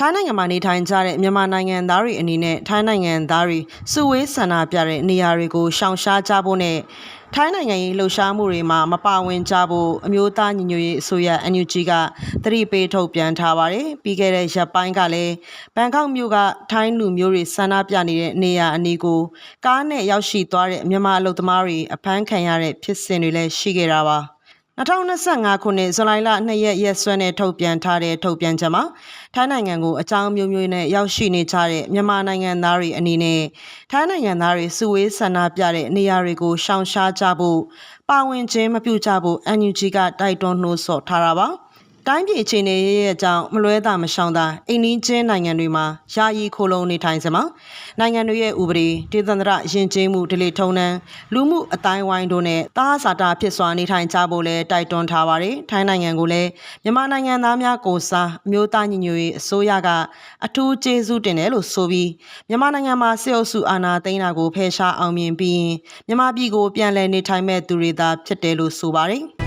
ထိုင်းနိုင်ငံမှာနေထိုင်ကြတဲ့မြန်မာနိုင်ငံသားတွေအနေနဲ့ထိုင်းနိုင်ငံသားတွေစုဝေးဆန္ဒပြတဲ့နေရာတွေကိုရှောင်ရှားကြဖို့နဲ့ထိုင်းနိုင်ငံရေးလှုပ်ရှားမှုတွေမှာမပါဝင်ကြဖို့အမျိုးသားညီညွတ်ရေးအစိုးရ NUG ကသတိပေးထုတ်ပြန်ထားပါတယ်။ပြီးခဲ့တဲ့ရက်ပိုင်းကလည်းဘန်ကောက်မြို့ကထိုင်းလူမျိုးတွေဆန္ဒပြနေတဲ့နေရာအနီးကိုကားနဲ့ရောက်ရှိသွားတဲ့မြန်မာအလုပ်သမားတွေအဖမ်းခံရတဲ့ဖြစ်စဉ်တွေလည်းရှိခဲ့တာပါ။ 2025ခုနှစ်ဇူလိုင်လ2ရက်ရက်စွဲနဲ့ထုတ်ပြန်ထားတဲ့ထုတ်ပြန်ချက်မှာထိုင်းနိုင်ငံကိုအကြောင်းမျိုးမျိုးနဲ့ရောက်ရှိနေကြတဲ့မြန်မာနိုင်ငံသားတွေအနေနဲ့ထိုင်းနိုင်ငံသားတွေစုဝေးဆန္ဒပြတဲ့နေရာတွေကိုရှောင်ရှားကြဖို့ပါဝင်ခြင်းမပြုကြဖို့ NUG ကတိုက်တွန်းနှိုးဆော်ထားတာပါ။ တိုင်းပြည်အခြေအနေရဲ့အကြောင်းမလွဲတာမရှောင်တာအိမ်နီးချင်းနိုင်ငံတွေမှာယာယီခိုလုံနေထိုင်စမှာနိုင်ငံတွေရဲ့ဥပဒေဒေသန္တရယဉ်ကျေးမှုဒလိထုံးနှံလူမှုအတိုင်းဝိုင်းတို့နဲ့တာဟာစာတာဖြစ်စွာနေထိုင်ကြဖို့လဲတိုက်တွန်းထားပါတယ်ထိုင်းနိုင်ငံကိုလည်းမြန်မာနိုင်ငံသားများကိုစားအမျိုးသားညီညွတ်ရေးအစိုးရကအထူးကျေးဇူးတင်တယ်လို့ဆိုပြီးမြန်မာနိုင်ငံမှာစစ်အုပ်စုအာဏာသိမ်းတာကိုဖယ်ရှားအောင်မြင်ပြီးရင်မြန်မာပြည်ကိုပြန်လည်နေထိုင်မဲ့သူတွေသာဖြစ်တယ်လို့ဆိုပါတယ်